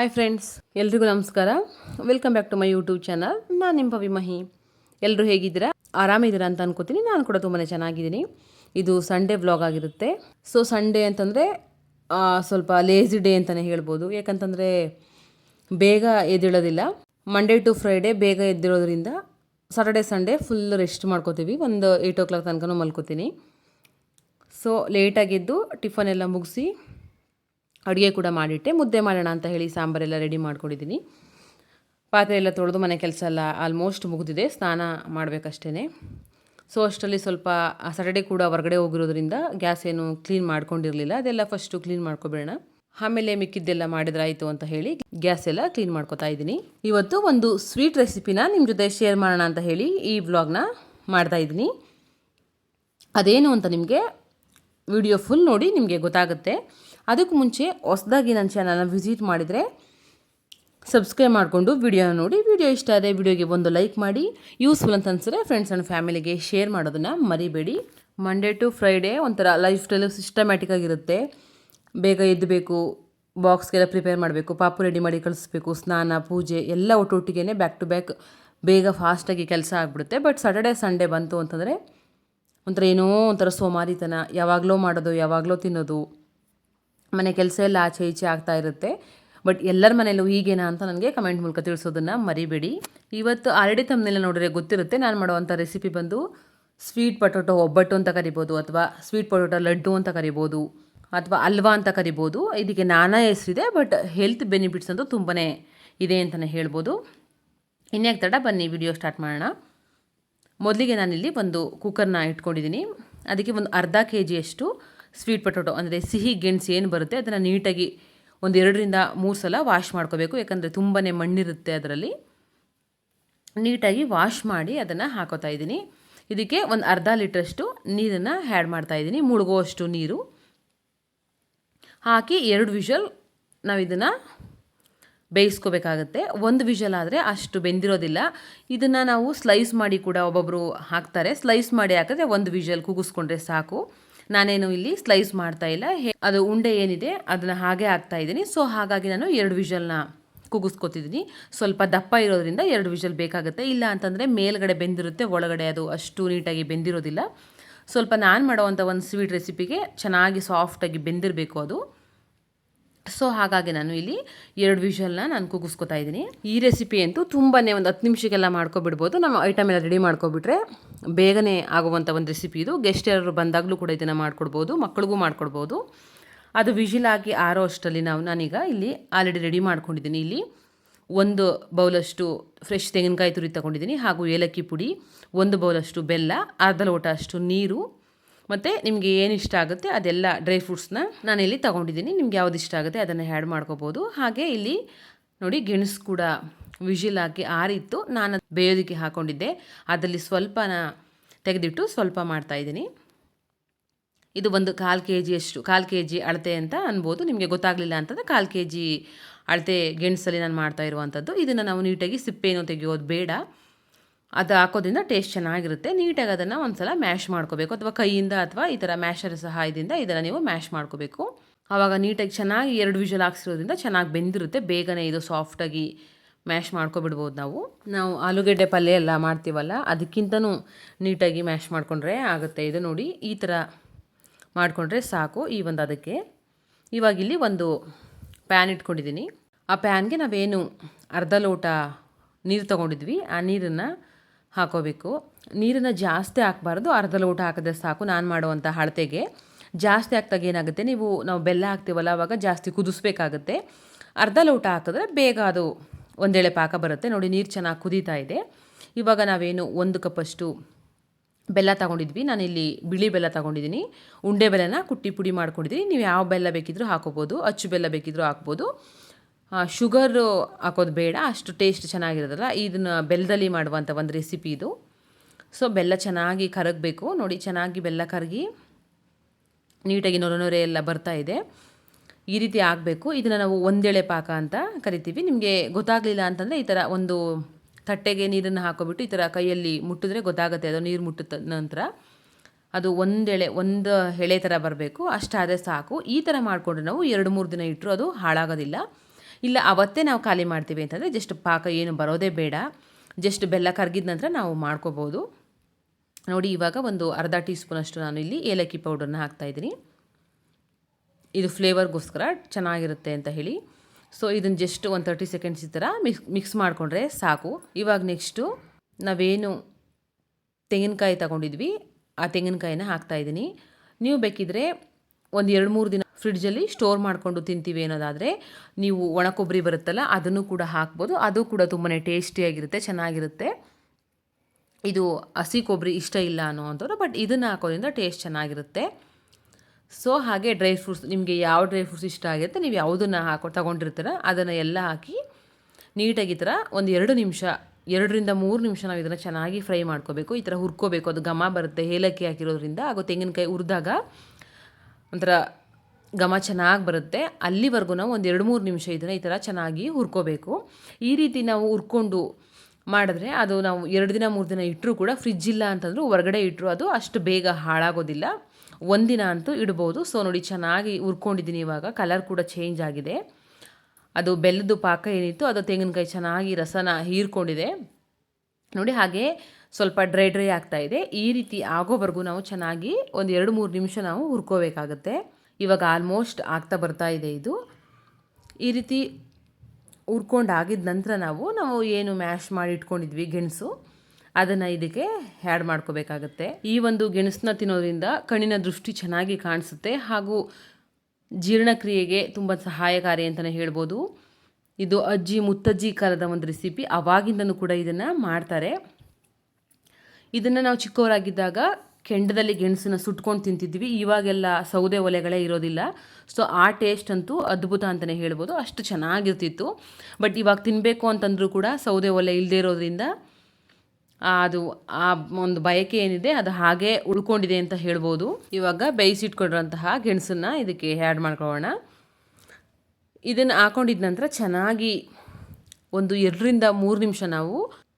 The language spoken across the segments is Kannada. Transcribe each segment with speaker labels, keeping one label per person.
Speaker 1: ಹಾಯ್ ಫ್ರೆಂಡ್ಸ್ ಎಲ್ರಿಗೂ ನಮಸ್ಕಾರ. Welcome back to my YouTube channel ನಾನು ನಿಮ್ಮ ಪವಿ ಮಹಿ ಎಲ್ಲರೂ ಹೇಗಿದ್ದೀರಾ? ಆರಾಮಿದ್ದೀರಾ ಅಂತ ಅನ್ಕೋತೀನಿ. ನಾನು ಕೂಡ ತುಂಬಾ ಚೆನ್ನಾಗಿದ್ದೀನಿ. ಇದು ಸಂಡೇ ವ್ಲಾಗ್ ಆಗಿರುತ್ತೆ. ಸೊ ಸಂಡೇ ಅಂತಂದರೆ ಸ್ವಲ್ಪ ಲೇಸಿ ಡೇ ಅಂತಲೇ ಹೇಳ್ಬೋದು. ಯಾಕಂತಂದರೆ, ಬೇಗ ಎದ್ದೇಳೋದಿಲ್ಲ. ಮಂಡೇ ಟು ಫ್ರೈಡೇ ಬೇಗ ಎದ್ದಿರೋದ್ರಿಂದ ಸಾಟರ್ಡೆ ಸಂಡೇ ಫುಲ್ ರೆಸ್ಟ್ ಮಾಡ್ಕೋತೀವಿ. ಒಂದು ಏಯ್ಟ್ ಓ ಕ್ಲಾಕ್ ತನಕ ಮಲ್ಕೋತೀನಿ ಸೊ ಲೇಟಾಗಿದ್ದು ಟಿಫನ್ ಎಲ್ಲ ಮುಗಿಸಿ ಅಡುಗೆ ಕೂಡ ಮಾಡಿಟ್ಟೆ. ಮುದ್ದೆ ಮಾಡೋಣ ಅಂತ ಹೇಳಿ ಸಾಂಬಾರೆಲ್ಲ ರೆಡಿ ಮಾಡ್ಕೊಂಡಿದ್ದೀನಿ. ಪಾತ್ರೆ ಎಲ್ಲ ತೊಳೆದು ಮನೆ ಕೆಲಸ ಎಲ್ಲ ಆಲ್ಮೋಸ್ಟ್ ಮುಗಿದಿದೆ. ಸ್ನಾನ ಮಾಡಬೇಕಷ್ಟೇ ಸೊ ಅಷ್ಟರಲ್ಲಿ ಸ್ವಲ್ಪ ಸಾಟರ್ಡೆ ಕೂಡ ಹೊರಗಡೆ ಹೋಗಿರೋದ್ರಿಂದ ಗ್ಯಾಸ್ ಏನು ಕ್ಲೀನ್ ಮಾಡ್ಕೊಂಡಿರಲಿಲ್ಲ. ಅದೆಲ್ಲ ಫಸ್ಟು ಕ್ಲೀನ್ ಮಾಡ್ಕೊಬೇಡ ಆಮೇಲೆ ಮಿಕ್ಕಿದ್ದೆಲ್ಲ ಮಾಡಿದ್ರಾಯಿತು ಅಂತ ಹೇಳಿ ಗ್ಯಾಸ್ ಎಲ್ಲ ಕ್ಲೀನ್ ಮಾಡ್ಕೊತಾ ಇದ್ದೀನಿ. ಇವತ್ತು ಒಂದು ಸ್ವೀಟ್ ರೆಸಿಪಿನ ನಿಮ್ಮ ಜೊತೆ ಶೇರ್ ಮಾಡೋಣ ಅಂತ ಹೇಳಿ ಈ ವ್ಲಾಗ್ನ ಮಾಡ್ತಾ ಇದ್ದೀನಿ. ಅದೇನು ಅಂತ ನಿಮಗೆ ವಿಡಿಯೋ ಫುಲ್ ನೋಡಿ ನಿಮಗೆ ಗೊತ್ತಾಗುತ್ತೆ. ಅದಕ್ಕೂ ಮುಂಚೆ ಹೊಸದಾಗಿ ನನ್ನ ಚಾನಲ್ನ ವಿಸಿಟ್ ಮಾಡಿದರೆ ಸಬ್ಸ್ಕ್ರೈಬ್ ಮಾಡಿಕೊಂಡು ವಿಡಿಯೋನ ನೋಡಿ. ವಿಡಿಯೋ ಇಷ್ಟ ಆದರೆ ವಿಡಿಯೋಗೆ ಒಂದು ಲೈಕ್ ಮಾಡಿ. ಯೂಸ್ಫುಲ್ ಅಂತ ಅನಿಸಿದ್ರೆ ಫ್ರೆಂಡ್ಸ್ ಆ್ಯಂಡ್ ಫ್ಯಾಮಿಲಿಗೆ ಶೇರ್ ಮಾಡೋದನ್ನು ಮರಿಬೇಡಿ. ಮಂಡೇ ಟು ಫ್ರೈಡೇ ಒಂಥರ ಲೈಫ್ ಸ್ಟೈಲು ಸಿಸ್ಟಮ್ಯಾಟಿಕ್ ಆಗಿರುತ್ತೆ ಬೇಗ ಎದ್ದಬೇಕು ಬಾಕ್ಸ್ಗೆಲ್ಲ ಪ್ರಿಪೇರ್ ಮಾಡಬೇಕು, ಪಾಪು ರೆಡಿ ಮಾಡಿ ಕಳಿಸ್ಬೇಕು, ಸ್ನಾನ, ಪೂಜೆ ಎಲ್ಲ ಒಟ್ಟೊಟ್ಟಿಗೆ ಬ್ಯಾಕ್ ಟು ಬ್ಯಾಕ್ ಬೇಗ ಫಾಸ್ಟಾಗಿ ಕೆಲಸ ಆಗಿಬಿಡುತ್ತೆ. ಬಟ್ ಸಾಟರ್ಡೆ ಸಂಡೇ ಬಂತು ಅಂತಂದರೆ ಒಂಥರ ಏನೋ ಒಂಥರ ಸೋಮಾರಿತನ. ಯಾವಾಗಲೋ ಮಾಡೋದು, ಯಾವಾಗಲೋ ತಿನ್ನೋದು. ಮನೆ ಕೆಲಸ ಎಲ್ಲ ಆಚೆ ಈಚೆ ಆಗ್ತಾ ಇರುತ್ತೆ. ಬಟ್ ಎಲ್ಲರ ಮನೆಯಲ್ಲೂ ಹೀಗೇನಾ ಅಂತ ನನಗೆ ಕಮೆಂಟ್ ಮೂಲಕ ತಿಳಿಸೋದನ್ನು ಮರಿಬೇಡಿ. ಇವತ್ತು ಆಲ್ರೆಡಿ ತಮ್ಮನೆಲ್ಲ ನೋಡಿದ್ರೆ ಗೊತ್ತಿರುತ್ತೆ ನಾನು ಮಾಡುವಂಥ ರೆಸಿಪಿ ಬಂದು ಸ್ವೀಟ್ ಪೊಟೊಟೊ ಒಬ್ಬಟ್ಟು ಅಂತ ಕರಿಬೋದು ಅಥವಾ ಸ್ವೀಟ್ ಪೊಟೊಟೊ ಲಡ್ಡು ಅಂತ ಕರಿಬೋದು ಅಥವಾ ಅಲ್ವಾ ಅಂತ ಕರಿಬೋದು. ಇದಕ್ಕೆ ನಾನಾ ಹೆಸರಿದೆ ಬಟ್ ಹೆಲ್ತ್ ಬೆನಿಫಿಟ್ಸ್ ಅಂತೂ ತುಂಬಾ ಇದೆ ಅಂತಲೇ ಹೇಳ್ಬೋದು. ಇನ್ಯಾಕೆ ತಡ, ಬನ್ನಿ ವಿಡಿಯೋ ಸ್ಟಾರ್ಟ್ ಮಾಡೋಣ. ಮೊದಲಿಗೆ ನಾನಿಲ್ಲಿ ಒಂದು ಕುಕ್ಕರ್ನ ಇಟ್ಕೊಂಡಿದ್ದೀನಿ. ಅದಕ್ಕೆ ಒಂದು ಅರ್ಧ ಕೆ ಜಿಯಷ್ಟು ಸ್ವೀಟ್ ಪೊಟೊಟೊ ಅಂದರೆ ಸಿಹಿ ಗೆಣಸು ಏನು ಬರುತ್ತೆ, ಅದನ್ನು ನೀಟಾಗಿ ಒಂದು ಎರಡರಿಂದ ಮೂರು ಸಲ ವಾಶ್ ಮಾಡ್ಕೋಬೇಕು. ಯಾಕಂದರೆ ತುಂಬಾ ಮಣ್ಣಿರುತ್ತೆ ಅದರಲ್ಲಿ. ನೀಟಾಗಿ ವಾಶ್ ಮಾಡಿ ಅದನ್ನು ಹಾಕೋತಾ ಇದ್ದೀನಿ. ಇದಕ್ಕೆ ಒಂದು ಅರ್ಧ ಲೀಟ್ರಷ್ಟು ನೀರನ್ನು ಹ್ಯಾಡ್ ಮಾಡ್ತಾ ಇದ್ದೀನಿ. ಮುಳುಗುವಷ್ಟು ನೀರು. ಹಾಕಿ ಎರಡು ವಿಷಲ್ ನಾವು ಇದನ್ನು ಬೇಯಿಸ್ಕೋಬೇಕಾಗತ್ತೆ. ಒಂದು ವಿಷಲ್ ಆದರೆ ಅಷ್ಟು ಬೆಂದಿರೋದಿಲ್ಲ. ಇದನ್ನು ನಾವು ಸ್ಲೈಸ್ ಮಾಡಿ ಕೂಡ ಒಬ್ಬೊಬ್ಬರು ಹಾಕ್ತಾರೆ. ಸ್ಲೈಸ್ ಮಾಡಿ ಹಾಕಿದ್ರೆ ಒಂದು ವಿಷಲ್ ಕೂಗಿಸ್ಕೊಂಡ್ರೆ ಸಾಕು. ನಾನೇನು ಇಲ್ಲಿ ಸ್ಲೈಸ್ ಮಾಡ್ತಾ ಇಲ್ಲ. ಅದು ಉಂಡೆ ಏನಿದೆ, ಅದನ್ನು ಹಾಗೆ ಹಾಕ್ತಾ ಇದ್ದೀನಿ. ಸೊ ಹಾಗಾಗಿ ನಾನು ಎರಡು ವಿಷಲ್ನ ಕೂಗಿಸ್ಕೊತಿದ್ದೀನಿ ಸ್ವಲ್ಪ ದಪ್ಪ ಇರೋದ್ರಿಂದ ಎರಡು ವಿಷಲ್ ಬೇಕಾಗುತ್ತೆ. ಇಲ್ಲ ಅಂತಂದರೆ ಮೇಲ್ಗಡೆ ಬೆಂದಿರುತ್ತೆ, ಒಳಗಡೆ ಅದು ಅಷ್ಟು ನೀಟಾಗಿ ಬೆಂದಿರೋದಿಲ್ಲ. ಸ್ವಲ್ಪ ನಾನು ಮಾಡುವಂಥ ಒಂದು ಸ್ವೀಟ್ ರೆಸಿಪಿಗೆ ಚೆನ್ನಾಗಿ ಸಾಫ್ಟಾಗಿ ಬೆಂದಿರಬೇಕು ಅದು. ಸೊ ಹಾಗಾಗಿ ನಾನು ಇಲ್ಲಿ ಎರಡು ವಿಷಲ್ನ ನಾನು ಕೂಗಿಸ್ಕೊತಾ ಇದ್ದೀನಿ. ಈ ರೆಸಿಪಿ ಅಂತೂ ತುಂಬಾ ಒಂದು ಹತ್ತು ನಿಮಿಷಕ್ಕೆಲ್ಲ ಮಾಡ್ಕೊಬಿಡ್ಬೋದು. ನಮ್ಮ ಐಟಮ್ ಎಲ್ಲ ರೆಡಿ ಮಾಡ್ಕೊಬಿಟ್ರೆ. ಬೇಗನೆ ಆಗುವಂಥ ಒಂದು ರೆಸಿಪಿ ಇದು. ಗೆಸ್ಟ್ ಯಾರು ಬಂದಾಗಲೂ ಕೂಡ ಇದನ್ನು ಮಾಡಿಕೊಡ್ಬೋದು ಮಕ್ಕಳಿಗೂ ಮಾಡಿಕೊಡ್ಬೋದು. ಅದು ವಿಜಿಲ್ ಆಗಿ ಆರೋ ಅಷ್ಟರಲ್ಲಿ ನಾವು, ನಾನೀಗ ಇಲ್ಲಿ ಆಲ್ರೆಡಿ ರೆಡಿ ಮಾಡ್ಕೊಂಡಿದ್ದೀನಿ. ಇಲ್ಲಿ ಒಂದು ಬೌಲಷ್ಟು ಫ್ರೆಶ್ ತೆಂಗಿನಕಾಯಿ ತುರಿ ತಗೊಂಡಿದ್ದೀನಿ ಹಾಗೂ ಏಲಕ್ಕಿ ಪುಡಿ, ಒಂದು ಬೌಲಷ್ಟು ಬೆಲ್ಲ, ಅರ್ಧ ಲೋಟ ಅಷ್ಟು ನೀರು. ಮತ್ತು ನಿಮಗೆ ಏನು ಇಷ್ಟ ಆಗುತ್ತೆ ಅದೆಲ್ಲ ಡ್ರೈ ಫ್ರೂಟ್ಸ್ನ ನಾನು ಇಲ್ಲಿ ತಗೊಂಡಿದ್ದೀನಿ. ನಿಮ್ಗೆ ಯಾವ್ದು ಇಷ್ಟ ಆಗುತ್ತೆ ಅದನ್ನು ಆ್ಯಡ್ ಮಾಡ್ಕೋಬೋದು. ಹಾಗೆ ಇಲ್ಲಿ ನೋಡಿ ಗೆಣಸು ಕೂಡ ವಿಜಿಲ್ ಹಾಕಿ ಆರಿತ್ತು. ನಾನು ಬೇಯೋದಕ್ಕೆ ಹಾಕ್ಕೊಂಡಿದ್ದೆ ಅದರಲ್ಲಿ ಸ್ವಲ್ಪನ ತೆಗೆದಿಟ್ಟು ಸ್ವಲ್ಪ ಮಾಡ್ತಾಯಿದ್ದೀನಿ ಇದು ಒಂದು ಕಾಲು ಕೆ ಜಿಯಷ್ಟು ಕಾಲು ಕೆ ಜಿ ಅಳತೆ ಅಂತ ಅನ್ಬೋದು. ನಿಮಗೆ ಗೊತ್ತಾಗಲಿಲ್ಲ ಅಂತಂದರೆ ಕಾಲು ಕೆ ಜಿ ಅಳತೆ ಗೆಣಸಲ್ಲಿ ನಾನು ಮಾಡ್ತಾ ಇರುವಂಥದ್ದು. ಇದನ್ನು ನಾವು ನೀಟಾಗಿ ಸಿಪ್ಪೇನೋ ತೆಗೆಯೋದು ಬೇಡ. ಅದು ಹಾಕೋದ್ರಿಂದ ಟೇಸ್ಟ್ ಚೆನ್ನಾಗಿರುತ್ತೆ. ನೀಟಾಗಿ ಅದನ್ನು ಒಂದು ಸಲ ಮ್ಯಾಶ್ ಮಾಡ್ಕೋಬೇಕು. ಅಥವಾ ಕೈಯಿಂದ ಅಥವಾ ಈ ಥರ ಮ್ಯಾಶರ್ ಸಹಾಯದಿಂದ ಇದನ್ನು ನೀವು ಮ್ಯಾಶ್ ಮಾಡ್ಕೋಬೇಕು. ಆವಾಗ ನೀಟಾಗಿ ಚೆನ್ನಾಗಿ ಎರಡು ವಿಷಲ್ ಹಾಕ್ಸಿರೋದ್ರಿಂದ ಚೆನ್ನಾಗಿ ಬೆಂದಿರುತ್ತೆ. ಬೇಗನೆ ಇದು ಸಾಫ್ಟಾಗಿ ಮ್ಯಾಶ್ ಮಾಡ್ಕೊಬಿಡ್ಬೋದು ನಾವು. ನಾವು ಆಲೂಗಡ್ಡೆ ಪಲ್ಯ ಎಲ್ಲ ಮಾಡ್ತೀವಲ್ಲ, ಅದಕ್ಕಿಂತನೂ ನೀಟಾಗಿ ಮ್ಯಾಶ್ ಮಾಡಿಕೊಂಡ್ರೆ ಆಗುತ್ತೆ. ಇದು ನೋಡಿ, ಈ ಥರ ಮಾಡಿಕೊಂಡ್ರೆ ಸಾಕು ಈ ಒಂದು ಅದಕ್ಕೆ. ಇವಾಗ ಇಲ್ಲಿ ಒಂದು ಪ್ಯಾನ್ ಇಟ್ಕೊಂಡಿದ್ದೀನಿ. ಆ ಪ್ಯಾನ್ಗೆ ನಾವೇನು ಅರ್ಧ ಲೋಟ ನೀರು ತೊಗೊಂಡಿದ್ವಿ. ಆ ನೀರನ್ನು ಹಾಕೋಬೇಕು. ನೀರನ್ನು ಜಾಸ್ತಿ ಹಾಕಬಾರ್ದು, ಅರ್ಧ ಲೋಟ ಹಾಕಿದ್ರೆ ಸಾಕು ನಾನು ಮಾಡುವಂಥ ಅಳತೆಗೆ. ಜಾಸ್ತಿ ಹಾಕ್ದಾಗ ಏನಾಗುತ್ತೆ, ನೀವು ನಾವು ಬೆಲ್ಲ ಹಾಕ್ತೀವಲ್ಲ, ಅವಾಗ ಜಾಸ್ತಿ ಕುದಿಸ್ಬೇಕಾಗುತ್ತೆ. ಅರ್ಧ ಲೋಟ ಹಾಕಿದ್ರೆ ಬೇಗ ಅದು ಒಂದೇಳೆ ಪಾಕ ಬರುತ್ತೆ. ನೋಡಿ, ನೀರು ಚೆನ್ನಾಗಿ ಕುದೀತಾ ಇದೆ. ಇವಾಗ ನಾವೇನು ಒಂದು ಕಪ್ಪಷ್ಟು ಬೆಲ್ಲ ತಗೊಂಡಿದ್ವಿ. ನಾನಿಲ್ಲಿ ಬಿಳಿ ಬೆಲ್ಲ ತಗೊಂಡಿದ್ದೀನಿ. ಉಂಡೆ ಬೆಲ್ಲನ ಕುಟ್ಟಿ ಪುಡಿ ಮಾಡ್ಕೊಂಡಿದ್ದೀನಿ. ನೀವು ಯಾವ ಬೆಲ್ಲ ಬೇಕಿದ್ದರೂ ಹಾಕೋಬೋದು, ಅಚ್ಚು ಬೆಲ್ಲ ಬೇಕಿದ್ದರೂ ಹಾಕ್ಬೋದು. ಶುಗರು ಹಾಕೋದು ಬೇಡ. ಅಷ್ಟು ಟೇಸ್ಟ್ ಚೆನ್ನಾಗಿರೋದಲ್ಲ. ಇದನ್ನು ಬೆಲ್ಲದಲ್ಲಿ ಮಾಡುವಂಥ ಒಂದು ರೆಸಿಪಿ ಇದು. ಸೊ ಬೆಲ್ಲ ಚೆನ್ನಾಗಿ ಕರಗಬೇಕು. ನೋಡಿ, ಚೆನ್ನಾಗಿ ಬೆಲ್ಲ ಕರಗಿ ನೀಟಾಗಿ ನೊರೆ ನೊರೆ ಎಲ್ಲ ಬರ್ತಾ ಇದೆ. ಈ ರೀತಿ ಆಗಬೇಕು. ಇದನ್ನು ನಾವು ಒಂದೆಳೆ ಪಾಕ ಅಂತ ಕರಿತೀವಿ. ನಿಮಗೆ ಗೊತ್ತಾಗಲಿಲ್ಲ ಅಂತಂದರೆ ಈ ಥರ ಒಂದು ತಟ್ಟೆಗೆ ನೀರನ್ನು ಹಾಕೋಬಿಟ್ಟು ಈ ಥರ ಕೈಯಲ್ಲಿ ಮುಟ್ಟಿದ್ರೆ ಗೊತ್ತಾಗುತ್ತೆ. ಅದು ನೀರು ಮುಟ್ಟಿದ ನಂತರ ಅದು ಒಂದೆಳೆ, ಒಂದು ಎಳೆ ಥರ ಬರಬೇಕು. ಅಷ್ಟಾದರೆ ಸಾಕು. ಈ ಥರ ಮಾಡಿಕೊಂಡ್ರೆ ನಾವು ಎರಡು, ಮೂರು ದಿನ ಇಟ್ಟರು ಅದು ಹಾಳಾಗೋದಿಲ್ಲ. ಇಲ್ಲ, ಅವತ್ತೇ ನಾವು ಖಾಲಿ ಮಾಡ್ತೀವಿ ಅಂತಂದರೆ ಜಸ್ಟ್ ಪಾಕ ಏನು ಬರೋದೇ ಬೇಡ. ಜಸ್ಟ್ ಬೆಲ್ಲ ಕರಗಿದ ನಂತರ ನಾವು ಮಾಡ್ಕೋಬೋದು. ನೋಡಿ, ಇವಾಗ ಒಂದು ಅರ್ಧ ಟೀ ಸ್ಪೂನಷ್ಟು ನಾನು ಇಲ್ಲಿ ಏಲಕ್ಕಿ ಪೌಡರ್ನ ಹಾಕ್ತಾಯಿದ್ದೀನಿ ಇದು ಫ್ಲೇವರ್ಗೋಸ್ಕರ ಚೆನ್ನಾಗಿರುತ್ತೆ ಅಂತ ಹೇಳಿ. ಸೊ ಇದನ್ನು ಜಸ್ಟ್ ಒಂದು ತರ್ಟಿ ಸೆಕೆಂಡ್ಸ್ ಈ ಥರ ಮಿಕ್ಸ್ ಮಿಕ್ಸ್ ಮಾಡಿಕೊಂಡ್ರೆ ಸಾಕು. ಇವಾಗ ನೆಕ್ಸ್ಟು ನಾವೇನು ತೆಂಗಿನಕಾಯಿ ತಗೊಂಡಿದ್ವಿ, ಆ ತೆಂಗಿನಕಾಯಿನ ಹಾಕ್ತಾಯಿದ್ದೀನಿ ನೀವು ಬೇಕಿದ್ರೆ ಒಂದು ಎರಡು ಮೂರು ದಿನ ಫ್ರಿಡ್ಜಲ್ಲಿ ಸ್ಟೋರ್ ಮಾಡಿಕೊಂಡು ತಿಂತೀವಿ ಅನ್ನೋದಾದರೆ, ನೀವು ಒಣ ಕೊಬ್ಬರಿ ಬರುತ್ತಲ್ಲ, ಅದನ್ನು ಕೂಡ ಹಾಕ್ಬೋದು. ಅದು ಕೂಡ ತುಂಬಾ ಟೇಸ್ಟಿಯಾಗಿರುತ್ತೆ, ಚೆನ್ನಾಗಿರುತ್ತೆ. ಇದು ಹಸಿ ಕೊಬ್ಬರಿ ಇಷ್ಟ ಇಲ್ಲ ಅನ್ನೋ ಅಂಥವ್ರು ಬಟ್ ಇದನ್ನು ಹಾಕೋದ್ರಿಂದ ಟೇಸ್ಟ್ ಚೆನ್ನಾಗಿರುತ್ತೆ. ಸೊ ಹಾಗೆ ಡ್ರೈ ಫ್ರೂಟ್ಸ್ ನಿಮಗೆ ಯಾವ ಡ್ರೈ ಫ್ರೂಟ್ಸ್ ಇಷ್ಟ ಆಗಿರುತ್ತೆ ನೀವು ಯಾವುದನ್ನು ಹಾಕೋ, ತಗೊಂಡಿರ್ತೀರ, ಅದನ್ನು ಎಲ್ಲ ಹಾಕಿ ನೀಟಾಗಿ ಈ ಥರ ಒಂದು ಎರಡು ನಿಮಿಷ, ಎರಡರಿಂದ ಮೂರು ನಿಮಿಷ ನಾವು ಇದನ್ನು ಚೆನ್ನಾಗಿ ಫ್ರೈ ಮಾಡ್ಕೋಬೇಕು. ಈ ಥರ ಹುರ್ಕೋಬೇಕು. ಅದು ಘಮ ಬರುತ್ತೆ, ಏಲಕ್ಕಿ ಹಾಕಿರೋದ್ರಿಂದ. ಹಾಗೂ ತೆಂಗಿನಕಾಯಿ ಹುರಿದಾಗ ಒಂಥರ ಘಮ ಚೆನ್ನಾಗಿ ಬರುತ್ತೆ. ಅಲ್ಲಿವರೆಗೂ ನಾವು ಒಂದು ಎರಡು ಮೂರು ನಿಮಿಷ ಇದನ್ನು ಈ ಥರ ಚೆನ್ನಾಗಿ ಹುರ್ಕೋಬೇಕು. ಈ ರೀತಿ ನಾವು ಹುರ್ಕೊಂಡು ಮಾಡಿದ್ರೆ ಅದು ನಾವು ಎರಡು ದಿನ, ಮೂರು ದಿನ ಇಟ್ಟರೂ ಕೂಡ ಫ್ರಿಜ್ ಇಲ್ಲ ಅಂತಂದ್ರೂ ಹೊರಗಡೆ ಇಟ್ಟರು ಅದು ಅಷ್ಟು ಬೇಗ ಹಾಳಾಗೋದಿಲ್ಲ. ಒಂದಿನ ಅಂತೂ ಇಡ್ಬೋದು. ಸೊ ನೋಡಿ, ಚೆನ್ನಾಗಿ ಹುರ್ಕೊಂಡಿದ್ದೀನಿ ಇವಾಗ. ಕಲರ್ ಕೂಡ ಚೇಂಜ್ ಆಗಿದೆ. ಅದು ಬೆಲ್ಲದ ಪಾಕ ಏನಿತ್ತು, ಅದು ತೆಂಗಿನಕಾಯಿ ಚೆನ್ನಾಗಿ ರಸನ ಹೀರ್ಕೊಂಡಿದೆ. ನೋಡಿ, ಹಾಗೆ ಸ್ವಲ್ಪ ಡ್ರೈ ಡ್ರೈ ಆಗ್ತಾ ಇದೆ. ಈ ರೀತಿ ಆಗೋವರೆಗೂ ನಾವು ಚೆನ್ನಾಗಿ ಒಂದು ಎರಡು, ಮೂರು ನಿಮಿಷ ನಾವು ಹುರ್ಕೋಬೇಕಾಗತ್ತೆ. ಇವಾಗ ಆಲ್ಮೋಸ್ಟ್ ಆಗ್ತಾ ಬರ್ತಾ ಇದೆ ಇದು. ಈ ರೀತಿ ಹುರ್ಕೊಂಡು ಆಗಿದ ನಂತರ ನಾವು ನಾವು ಏನು ಮ್ಯಾಶ್ ಮಾಡಿ ಇಟ್ಕೊಂಡಿದ್ವಿ, ಗೆಣಸು. ಅದನ್ನು ಇದಕ್ಕೆ ಆ್ಯಡ್ ಮಾಡ್ಕೋಬೇಕಾಗತ್ತೆ. ಈ ಒಂದು ಗೆಣಸನ್ನ ತಿನ್ನೋದ್ರಿಂದ ಕಣ್ಣಿನ ದೃಷ್ಟಿ ಚೆನ್ನಾಗಿ ಕಾಣಿಸುತ್ತೆ ಹಾಗೂ ಜೀರ್ಣಕ್ರಿಯೆಗೆ ತುಂಬ ಸಹಾಯಕಾರಿ ಅಂತಲೇ ಹೇಳ್ಬೋದು. ಇದು ಅಜ್ಜಿ ಮುತ್ತಜ್ಜಿ ಕಾಲದ ಒಂದು ರೆಸಿಪಿ ಅವಾಗಿಂದನೂ ಕೂಡ ಇದನ್ನು ಮಾಡ್ತಾರೆ. ಇದನ್ನು ನಾವು ಚಿಕ್ಕವರಾಗಿದ್ದಾಗ ಕೆಂಡದಲ್ಲಿ ಗೆಣಸನ್ನ ಸುಟ್ಕೊಂಡು ತಿಂತಿದ್ವಿ. ಇವಾಗೆಲ್ಲ ಸೌದೆ ಒಲೆಗಳೇ ಇರೋದಿಲ್ಲ. ಸೊ ಆ ಟೇಸ್ಟ್ ಅಂತೂ ಅದ್ಭುತ ಅಂತಲೇ ಹೇಳ್ಬೋದು. ಅಷ್ಟು ಚೆನ್ನಾಗಿರ್ತಿತ್ತು. ಬಟ್ ಇವಾಗ ತಿನ್ನಬೇಕು ಅಂತಂದರೂ ಕೂಡ ಸೌದೆ ಒಲೆ ಇಲ್ಲದೆ ಇರೋದ್ರಿಂದ ಅದು ಆ ಒಂದು ಬಯಕೆ ಏನಿದೆ ಅದು ಹಾಗೆ ಉಳ್ಕೊಂಡಿದೆ ಅಂತ ಹೇಳ್ಬೋದು. ಇವಾಗ ಬೇಯಿಸಿಟ್ಕೊಂಡಿರೋಂತಹ ಗೆಣಸನ್ನು ಇದಕ್ಕೆ ಆ್ಯಡ್ ಮಾಡ್ಕೊಳ್ಳೋಣ. ಇದನ್ನು ಹಾಕೊಂಡಿದ ನಂತರ ಚೆನ್ನಾಗಿ ಒಂದು ಎರಡರಿಂದ ಮೂರು ನಿಮಿಷ ನಾವು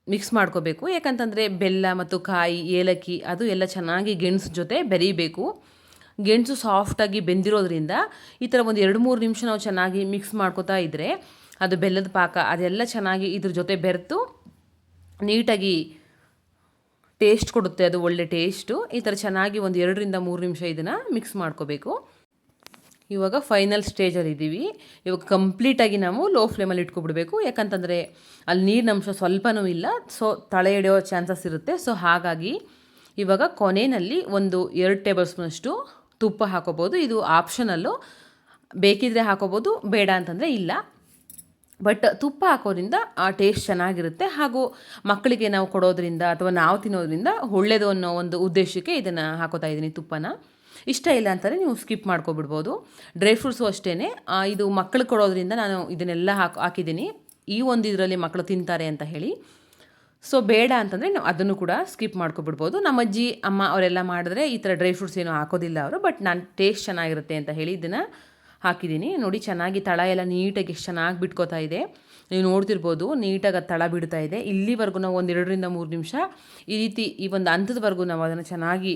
Speaker 1: ಮಿಕ್ಸ್ ಮಾಡ್ಕೋಬೇಕು. ಯಾಕಂತಂದರೆ ಬೆಲ್ಲ ಮತ್ತು ಕಾಯಿ, ಏಲಕ್ಕಿ ಅದು ಎಲ್ಲ ಚೆನ್ನಾಗಿ ಗೆಣಸು ಜೊತೆ ಬೆರೀಬೇಕು. ಗೆಣಸು ಸಾಫ್ಟಾಗಿ ಬೆಂದಿರೋದ್ರಿಂದ ಈ ಥರ ಒಂದು ಎರಡು ಮೂರು ನಿಮಿಷ ನಾವು ಚೆನ್ನಾಗಿ ಮಿಕ್ಸ್ ಮಾಡ್ಕೋತಾ ಇದ್ದರೆ ಅದು ಬೆಲ್ಲದ ಪಾಕ ಅದೆಲ್ಲ ಚೆನ್ನಾಗಿ ಇದ್ರ ಜೊತೆ ಬೆರೆತು ನೀಟಾಗಿ ಟೇಸ್ಟ್ ಕೊಡುತ್ತೆ, ಅದು ಒಳ್ಳೆ ಟೇಸ್ಟು ಈ ಥರ ಚೆನ್ನಾಗಿ ಒಂದು ಎರಡರಿಂದ ಮೂರು ನಿಮಿಷ ಇದನ್ನು ಮಿಕ್ಸ್ ಮಾಡ್ಕೋಬೇಕು. ಇವಾಗ ಫೈನಲ್ ಸ್ಟೇಜಲ್ಲಿ ಇದ್ದೀವಿ ಇವಾಗ ಕಂಪ್ಲೀಟಾಗಿ ನಾವು ಲೋ ಫ್ಲೇಮಲ್ಲಿ ಇಟ್ಕೊಬಿಡ್ಬೇಕು. ಯಾಕಂತಂದರೆ ಅಲ್ಲಿ ನೀರಿನ ಅಂಶ ಸ್ವಲ್ಪನೂ ಇಲ್ಲ ಸೊ ತಳೆ ಹಿಡಿಯೋ ಚಾನ್ಸಸ್ ಇರುತ್ತೆ. ಸೊ ಹಾಗಾಗಿ ಇವಾಗ ಕೊನೆಯಲ್ಲಿ ಒಂದು ಎರಡು ಟೇಬಲ್ ಸ್ಪೂನಷ್ಟು ತುಪ್ಪ ಹಾಕೋಬೋದು. ಇದು ಆಪ್ಷನಲ್ಲು ಬೇಕಿದ್ರೆ ಹಾಕೋಬೋದು, ಬೇಡ ಅಂತಂದರೆ ಇಲ್ಲ. ಬಟ್ ತುಪ್ಪ ಹಾಕೋದ್ರಿಂದ ಆ ಟೇಸ್ಟ್ ಚೆನ್ನಾಗಿರುತ್ತೆ. ಹಾಗೂ ಮಕ್ಕಳಿಗೆ ನಾವು ಕೊಡೋದ್ರಿಂದ ಅಥವಾ ನಾವು ತಿನ್ನೋದ್ರಿಂದ ಒಳ್ಳೆಯದು ಅನ್ನೋ ಒಂದು ಉದ್ದೇಶಕ್ಕೆ ಇದನ್ನು ಹಾಕೋತಾ ಇದ್ದೀನಿ ತುಪ್ಪನ. ಇಷ್ಟ ಇಲ್ಲ ಅಂತಾರೆ ನೀವು ಸ್ಕಿಪ್ ಮಾಡ್ಕೊಬಿಡ್ಬೋದು. ಡ್ರೈ ಫ್ರೂಟ್ಸು ಅಷ್ಟೇ ಇದು ಮಕ್ಕಳು ಕೊಡೋದ್ರಿಂದ ನಾನು ಇದನ್ನೆಲ್ಲ ಹಾಕಿ ಹಾಕಿದ್ದೀನಿ ಈ ಒಂದು ಇದರಲ್ಲಿ ಮಕ್ಕಳು ತಿಂತಾರೆ ಅಂತ ಹೇಳಿ. ಸೊ ಬೇಡ ಅಂತಂದರೆ ನಾವು ಅದನ್ನು ಕೂಡ ಸ್ಕಿಪ್ ಮಾಡ್ಕೊಬಿಡ್ಬೋದು. ನಮ್ಮ ಅಜ್ಜಿ, ಅಮ್ಮ ಅವರೆಲ್ಲ ಮಾಡಿದ್ರೆ ಈ ಥರ ಡ್ರೈ ಫ್ರೂಟ್ಸ್ ಏನೂ ಹಾಕೋದಿಲ್ಲ ಅವರು ಬಟ್ ನಾನು ಟೇಸ್ಟ್ ಚೆನ್ನಾಗಿರುತ್ತೆ ಅಂತ ಹೇಳಿ ಇದನ್ನು ಹಾಕಿದ್ದೀನಿ. ನೋಡಿ, ಚೆನ್ನಾಗಿ ತಳ ಎಲ್ಲ ನೀಟಾಗಿ ಎಷ್ಟು ಚೆನ್ನಾಗಿ ಬಿಟ್ಕೋತಾ ಇದೆ. ನೀವು ನೋಡ್ತಿರ್ಬೋದು, ನೀಟಾಗಿ ಅದು ತಳ ಬಿಡ್ತಾ ಇದೆ. ಇಲ್ಲಿವರೆಗೂ ನಾವು ಒಂದು ಎರಡರಿಂದ ಮೂರು ನಿಮಿಷ ಈ ರೀತಿ ಈ ಒಂದು ಹಂತದವರೆಗೂ ನಾವು ಅದನ್ನು ಚೆನ್ನಾಗಿ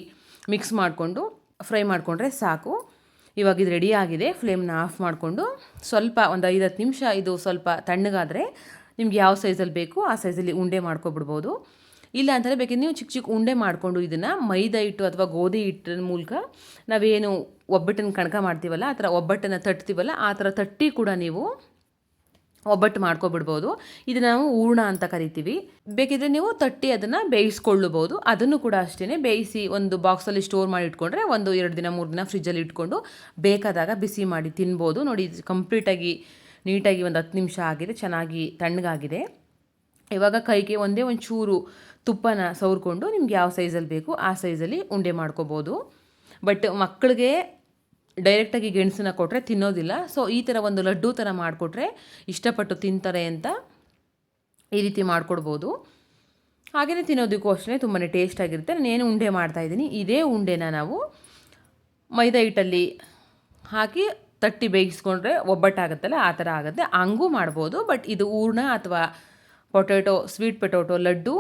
Speaker 1: ಮಿಕ್ಸ್ ಮಾಡಿಕೊಂಡು ಫ್ರೈ ಮಾಡಿಕೊಂಡ್ರೆ ಸಾಕು. ಇವಾಗ ಇದು ರೆಡಿ ಆಗಿದೆ. ಫ್ಲೇಮ್ನ ಆಫ್ ಮಾಡಿಕೊಂಡು ಸ್ವಲ್ಪ ಒಂದು ಐದು ಹತ್ತು ನಿಮಿಷ ಇದು ಸ್ವಲ್ಪ ತಣ್ಣಗಾದರೆ ನಿಮ್ಗೆ ಯಾವ ಸೈಜಲ್ಲಿ ಬೇಕು ಆ ಸೈಜಲ್ಲಿ ಉಂಡೆ ಮಾಡ್ಕೊಬಿಡ್ಬೋದು. ಇಲ್ಲ ಅಂತಂದರೆ ಬೇಕಿದ್ರೆ ನೀವು ಚಿಕ್ಕ ಚಿಕ್ಕ ಉಂಡೆ ಮಾಡಿಕೊಂಡು ಇದನ್ನು ಮೈದಾ ಹಿಟ್ಟು ಅಥವಾ ಗೋಧಿ ಹಿಟ್ಟಿನ ಮೂಲಕ ನಾವೇನು ಒಬ್ಬಟ್ಟನ್ನು ಕಣಕ ಮಾಡ್ತೀವಲ್ಲ, ಆ ಥರ ಒಬ್ಬಟ್ಟನ್ನು ತಟ್ತೀವಲ್ಲ, ಆ ಥರ ತಟ್ಟಿ ಕೂಡ ನೀವು ಒಬ್ಬಟ್ಟು ಮಾಡ್ಕೊಬಿಡ್ಬೋದು. ಇದನ್ನು ನಾವು ಹೂರ್ಣ ಅಂತ ಕರಿತೀವಿ. ಬೇಕಿದ್ರೆ ನೀವು ತಟ್ಟಿ ಅದನ್ನು ಬೇಯಿಸ್ಕೊಳ್ಳಬಹುದು. ಅದನ್ನು ಕೂಡ ಅಷ್ಟೇ ಬೇಯಿಸಿ ಒಂದು ಬಾಕ್ಸಲ್ಲಿ ಸ್ಟೋರ್ ಮಾಡಿ ಇಟ್ಕೊಂಡ್ರೆ ಒಂದು ಎರಡು ದಿನ, ಮೂರು ದಿನ ಫ್ರಿಜ್ಜಲ್ಲಿ ಇಟ್ಕೊಂಡು ಬೇಕಾದಾಗ ಬಿಸಿ ಮಾಡಿ ತಿನ್ಬೋದು. ನೋಡಿ ಕಂಪ್ಲೀಟಾಗಿ ನೀಟಾಗಿ ಒಂದು ಹತ್ತು ನಿಮಿಷ ಆಗಿದೆ, ಚೆನ್ನಾಗಿ ತಣ್ಣಗಾಗಿದೆ. ಇವಾಗ ಕೈಗೆ ಒಂದೇ ಒಂದು ಚೂರು ತುಪ್ಪನ ಸವರ್ಕೊಂಡು ನಿಮ್ಗೆ ಯಾವ ಸೈಜಲ್ಲಿ ಬೇಕು ಆ ಸೈಜಲ್ಲಿ ಉಂಡೆ ಮಾಡ್ಕೋಬೋದು. ಬಟ್ ಮಕ್ಕಳಿಗೆ ಡೈರೆಕ್ಟಾಗಿ ಗೆಣಸನ್ನ ಕೊಟ್ಟರೆ ತಿನ್ನೋದಿಲ್ಲ. ಸೊ ಈ ಥರ ಒಂದು ಲಡ್ಡು ಥರ ಮಾಡಿಕೊಟ್ರೆ ಇಷ್ಟಪಟ್ಟು ತಿಂತಾರೆ ಅಂತ ಈ ರೀತಿ ಮಾಡಿಕೊಡ್ಬೋದು. ಹಾಗೆಯೇ ತಿನ್ನೋದಕ್ಕೂ ಅಷ್ಟೇ ತುಂಬಾ ಟೇಸ್ಟ್ ಆಗಿರುತ್ತೆ. ನಾನೇನು ಉಂಡೆ ಮಾಡ್ತಾಯಿದ್ದೀನಿ ಇದೇ ಉಂಡೆನ ನಾವು ಮೈದಾ ಹಿಟ್ಟಲ್ಲಿ ಹಾಕಿ ತಟ್ಟಿ ಬೇಯಿಸ್ಕೊಂಡ್ರೆ ಒಬ್ಬಟ್ಟಾಗುತ್ತಲ್ಲ, ಆ ಥರ ಆಗುತ್ತೆ. ಹಂಗೂ ಮಾಡ್ಬೋದು ಬಟ್ ಇದು ಹೂರ್ಣ ಅಥವಾ ಪೊಟೊಟೊ ಸ್ವೀಟ್ ಪೊಟೊಟೊ ಲಡ್ಡು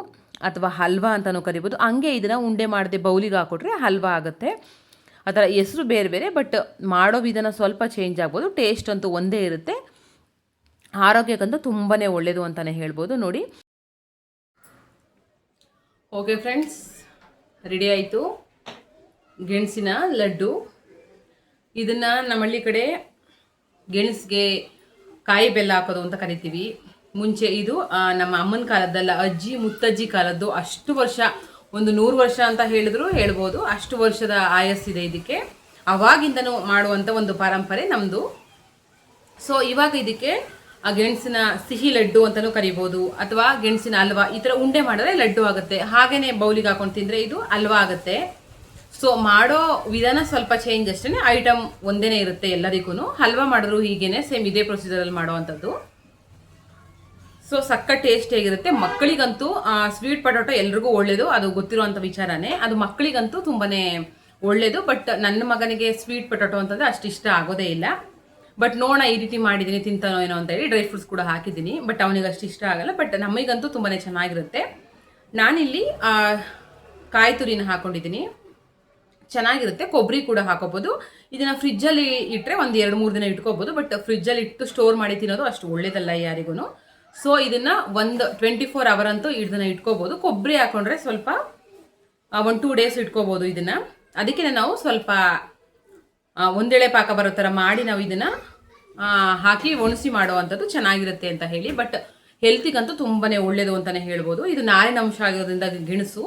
Speaker 1: ಅಥವಾ ಹಲ್ವಾ ಅಂತಲೂ ಕರಿಬೋದು. ಹಂಗೆ ಇದನ್ನು ಉಂಡೆ ಮಾಡದೆ ಬೌಲಿಗೆ ಹಾಕ್ಕೊಟ್ರೆ ಹಲ್ವಾ ಆಗುತ್ತೆ. ಆ ಥರ ಹೆಸರು ಬೇರೆ ಬೇರೆ ಬಟ್ ಮಾಡೋ ವಿಧಾನ ಸ್ವಲ್ಪ ಚೇಂಜ್ ಆಗ್ಬೋದು. ಟೇಸ್ಟ್ ಅಂತೂ ಒಂದೇ ಇರುತ್ತೆ. ಆರೋಗ್ಯಕ್ಕಂತೂ ತುಂಬಾ ಒಳ್ಳೆಯದು ಅಂತಲೇ ಹೇಳ್ಬೋದು. ನೋಡಿ. ಓಕೆ ಫ್ರೆಂಡ್ಸ್ ರೆಡಿ ಆಯಿತು. ಗೆಣಸಿನ ಲಡ್ಡು. ಇದನ್ನು ನಮ್ಮಳ್ಳಿ ಕಡೆ ಗೆಣಸಿಗೆ ಕಾಯಿ ಬೆಲ್ಲ ಹಾಕೋದು ಅಂತ ಕರಿತೀವಿ. ಮುಂಚೆ ಇದು ನಮ್ಮ ಅಮ್ಮನ ಕಾಲದ್ದಲ್ಲ, ಅಜ್ಜಿ ಮುತ್ತಜ್ಜಿ ಕಾಲದ್ದು ಅಷ್ಟು ವರ್ಷ, ಒಂದು ನೂರು ವರ್ಷ ಅಂತ ಹೇಳಿದ್ರು ಹೇಳ್ಬೋದು. ಅಷ್ಟು ವರ್ಷದ ಆಯಸ್ಸಿದೆ ಇದಕ್ಕೆ. ಅವಾಗಿಂದನೂ ಮಾಡುವಂಥ ಒಂದು ಪರಂಪರೆ ನಮ್ಮದು ಸೊ ಇವಾಗ ಇದಕ್ಕೆ ಗೆಣಸಿನ ಸಿಹಿ ಲಡ್ಡು ಅಂತಲೂ ಕರಿಬೋದು. ಅಥವಾ ಗೆಣಸಿನ ಅಲ್ವಾ, ಈ ಥರ ಉಂಡೆ ಮಾಡಿದ್ರೆ ಲಡ್ಡು ಆಗುತ್ತೆ. ಹಾಗೇನೆ ಬೌಲಿಗೆ ಹಾಕೊಂಡು ತಿಂದರೆ ಇದು ಅಲ್ವಾ ಆಗುತ್ತೆ. ಸೊ ಮಾಡೋ ವಿಧಾನ ಸ್ವಲ್ಪ ಚೇಂಜ್ ಅಷ್ಟೇ ಐಟಮ್ ಒಂದೇ ಇರುತ್ತೆ ಎಲ್ಲದಕ್ಕೂ ಹಲ್ವಾ ಮಾಡಿದ್ರು ಹೀಗೇನೆ ಸೇಮ್ ಇದೇ ಪ್ರೊಸೀಜರಲ್ಲಿ ಮಾಡುವಂಥದ್ದು ಸೊ ಸಕ್ಕ ಟೇಸ್ಟ್ ಹೇಗಿರುತ್ತೆ? ಮಕ್ಕಳಿಗಂತೂ ಸ್ವೀಟ್ ಪಟೋಟೊ ಎಲ್ರಿಗೂ ಒಳ್ಳೇದು. ಅದು ಗೊತ್ತಿರುವಂಥ ವಿಚಾರನೇ. ಅದು ಮಕ್ಕಳಿಗಂತೂ ತುಂಬಾನೇ ಒಳ್ಳೇದು. ಬಟ್ ನನ್ನ ಮಗನಿಗೆ ಸ್ವೀಟ್ ಪಟೋಟೊ ಅಂತಂದ್ರೆ ಅಷ್ಟು ಇಷ್ಟ ಆಗೋದೇ ಇಲ್ಲ. ಬಟ್ ನೋಡೋಣ, ಈ ರೀತಿ ಮಾಡಿದ್ದೀನಿ, ತಿಂತಾನೋ ಏನೋ ಅಂತ ಹೇಳಿ ಡ್ರೈ ಫ್ರೂಟ್ಸ್ ಕೂಡ ಹಾಕಿದ್ದೀನಿ. ಬಟ್ ಅವನಿಗೆ ಅಷ್ಟು ಇಷ್ಟ ಆಗಲ್ಲ. ಬಟ್ ನಮಗಂತೂ ತುಂಬಾನೇ ಚೆನ್ನಾಗಿರುತ್ತೆ. ನಾನಿಲ್ಲಿ ಕಾಯಿ ತುರಿನ ಹಾಕೊಂಡಿದ್ದೀನಿ. ಚೆನ್ನಾಗಿರುತ್ತೆ. ಕೊಬ್ಬರಿ ಕೂಡ ಹಾಕೋಬಹುದು ಇದನ್ನ ಫ್ರಿಜ್ಜಲ್ಲಿ ಇಟ್ಟರೆ ಒಂದು ಎರಡು ಮೂರು ದಿನ ಇಟ್ಕೋಬಹುದು ಬಟ್ ಫ್ರಿಜ್ಜಲ್ಲಿ ಇಟ್ಟು ಸ್ಟೋರ್ ಮಾಡಿ ತಿನ್ನೋದು ಅಷ್ಟು ಒಳ್ಳೇದಲ್ಲ ಯಾರಿಗೂ ಸೊ ಇದನ್ನ ಒಂದು ಟ್ವೆಂಟಿ ಫೋರ್ ಅವರ್ ಅಂತೂ ಇದನ್ನ ಇಟ್ಕೋಬಹುದು ಕೊಬ್ಬರಿ ಹಾಕೊಂಡ್ರೆ ಸ್ವಲ್ಪ ಒಂದು ಟೂ ಡೇಸ್ ಇಟ್ಕೋಬೋದು ಇದನ್ನ. ಅದಕ್ಕೆ ನಾವು ಸ್ವಲ್ಪ ಒಂದೆಳೆ ಪಾಕ ಬರೋ ಥರ ಮಾಡಿ ನಾವು ಇದನ್ನ ಹಾಕಿ ಒಣಸಿ ಮಾಡುವಂಥದ್ದು ಚೆನ್ನಾಗಿರುತ್ತೆ ಅಂತ ಹೇಳಿ. ಬಟ್ ಹೆಲ್ತಿಗಂತೂ ತುಂಬಾನೇ ಒಳ್ಳೇದು ಅಂತಾನೆ ಹೇಳ್ಬೋದು. ಇದು ನಾರಿನ ಅಂಶ ಆಗಿರೋದ್ರಿಂದ ಗೆಣಸು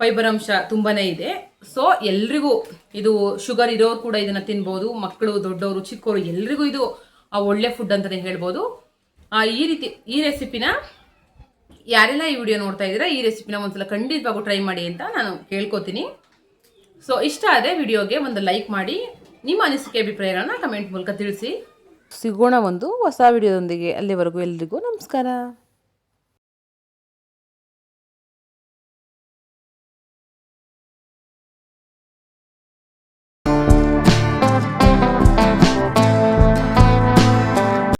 Speaker 1: ಫೈಬರ್ ಅಂಶ ತುಂಬಾನೇ ಇದೆ. ಸೊ ಎಲ್ರಿಗೂ ಇದು ಶುಗರ್ ಇರೋರು ಕೂಡ ಇದನ್ನ ತಿನ್ಬೋದು. ಮಕ್ಕಳು, ದೊಡ್ಡವರು ಚಿಕ್ಕವರು ಎಲ್ರಿಗೂ ಇದು ಒಳ್ಳೆ ಫುಡ್ ಅಂತಾನೆ ಹೇಳ್ಬೋದು. ಈ ರೀತಿ, ಈ ರೆಸಿಪಿನ ಯಾರೆಲ್ಲ ಈ ವಿಡಿಯೋ ನೋಡ್ತಾ ಇದ್ದೀರಾ, ಈ ರೆಸಿಪಿನ ಒಂದ್ಸಲ ಖಂಡಿತವಾಗೂ ಟ್ರೈ ಮಾಡಿ ಅಂತ ನಾನು ಕೇಳ್ಕೊತೀನಿ. ಸೊ ಇಷ್ಟ ಆದರೆ ವಿಡಿಯೋಗೆ ಒಂದು ಲೈಕ್ ಮಾಡಿ, ನಿಮ್ಮ ಅನಿಸಿಕೆ ಅಭಿಪ್ರಾಯಗಳನ್ನ ಕಮೆಂಟ್ ಮೂಲಕ ತಿಳಿಸಿ. ಸಿಗೋಣ ಒಂದು ಹೊಸ ವಿಡಿಯೋದೊಂದಿಗೆ ಅಲ್ಲಿವರೆಗೂ ಎಲ್ರಿಗೂ ನಮಸ್ಕಾರ.